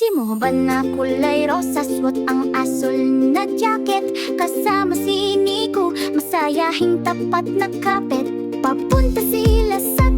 Si Muban na kulay rosas Wat ang asul na jacket? Kasama si Nico Masayahing tapat na kapit. Papunta sila sa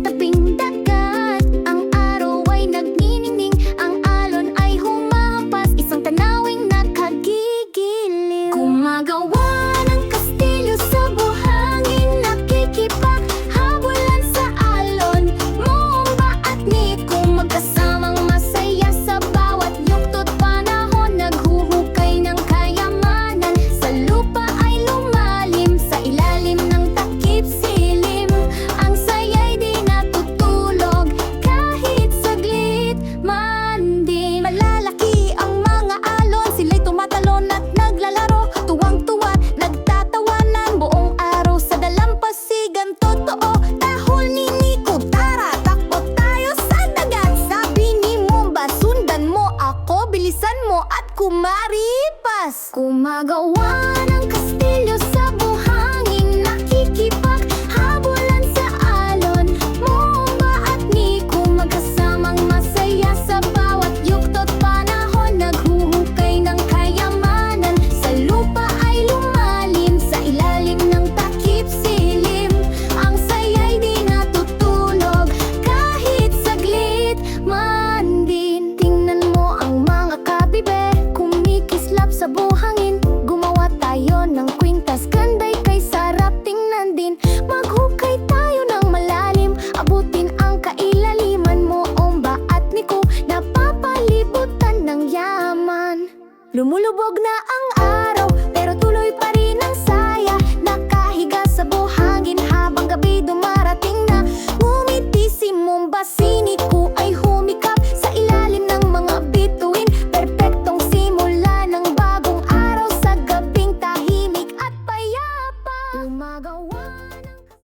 Kumari Pas Kumagawa ng kasalanan Lumulubog na ang araw pero tuloy pa